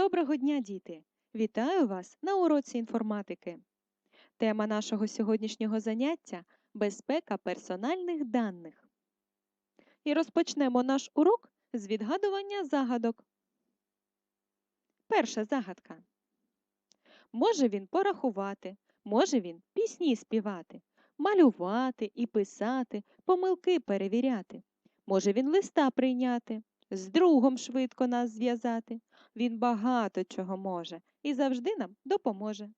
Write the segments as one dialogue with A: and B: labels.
A: Доброго дня, діти! Вітаю вас на уроці інформатики. Тема нашого сьогоднішнього заняття безпека персональних даних. І розпочнемо наш урок з відгадування загадок. Перша загадка. Може він порахувати, може він пісні співати, малювати і писати, помилки перевіряти. Може він листа прийняти, з другом швидко нас зв'язати. Він багато чого може і завжди нам допоможе.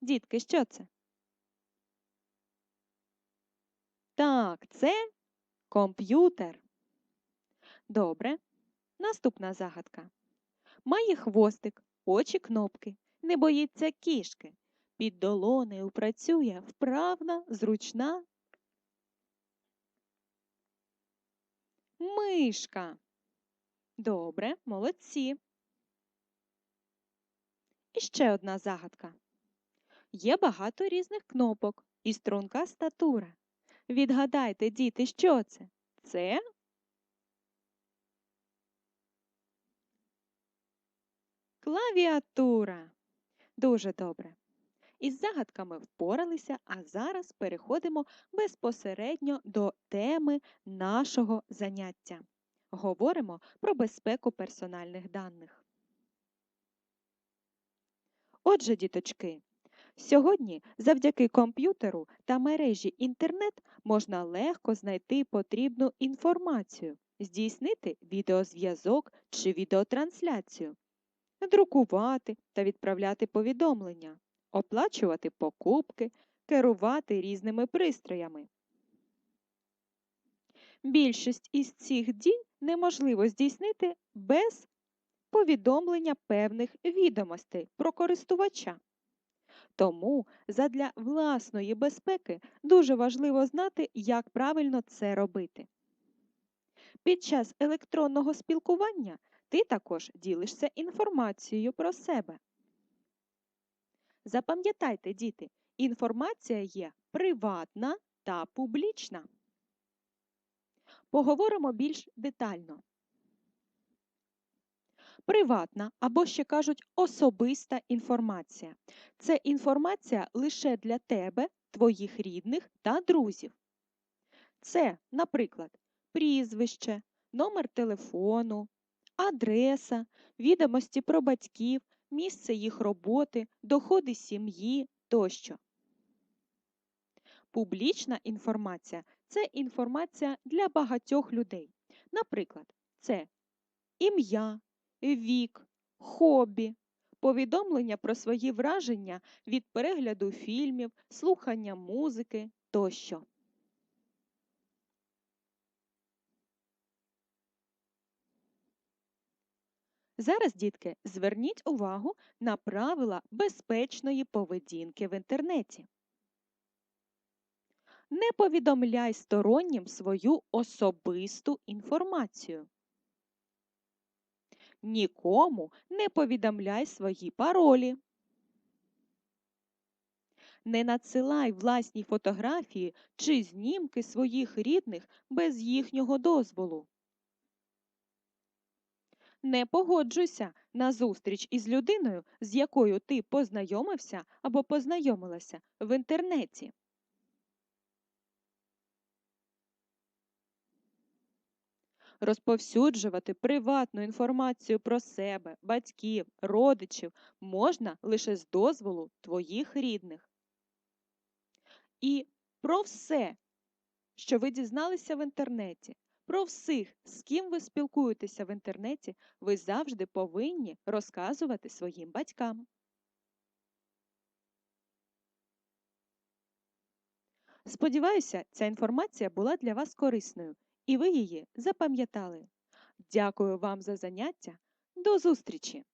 A: Дітки, що це? Так, це комп'ютер. Добре. Наступна загадка. Має хвостик, очі кнопки, не боїться кішки. Під долонею працює вправна, зручна. Мишка. Добре, молодці. І ще одна загадка. Є багато різних кнопок і струнка статура. Відгадайте, діти, що це? Це клавіатура. Дуже добре. Із загадками впоралися, а зараз переходимо безпосередньо до теми нашого заняття. Говоримо про безпеку персональних даних. Отже, діточки, сьогодні завдяки комп'ютеру та мережі інтернет можна легко знайти потрібну інформацію, здійснити відеозв'язок чи відеотрансляцію, друкувати та відправляти повідомлення, оплачувати покупки, керувати різними пристроями. Більшість із цих дій неможливо здійснити без повідомлення певних відомостей про користувача. Тому задля власної безпеки дуже важливо знати, як правильно це робити. Під час електронного спілкування ти також ділишся інформацією про себе. Запам'ятайте, діти, інформація є приватна та публічна. Поговоримо більш детально. Приватна або ще кажуть особиста інформація. Це інформація лише для тебе, твоїх рідних та друзів. Це, наприклад, прізвище, номер телефону, адреса, відомості про батьків, місце їх роботи, доходи сім'ї тощо. Публічна інформація це інформація для багатьох людей. Наприклад, це ім'я, вік, хобі, повідомлення про свої враження від перегляду фільмів, слухання музики тощо. Зараз, дітки, зверніть увагу на правила безпечної поведінки в інтернеті. Не повідомляй стороннім свою особисту інформацію. Нікому не повідомляй свої паролі. Не надсилай власні фотографії чи знімки своїх рідних без їхнього дозволу. Не погоджуйся на зустріч із людиною, з якою ти познайомився або познайомилася в інтернеті. Розповсюджувати приватну інформацію про себе, батьків, родичів можна лише з дозволу твоїх рідних. І про все, що ви дізналися в інтернеті, про всіх, з ким ви спілкуєтеся в інтернеті, ви завжди повинні розказувати своїм батькам. Сподіваюся, ця інформація була для вас корисною і ви її запам'ятали. Дякую вам за заняття. До зустрічі!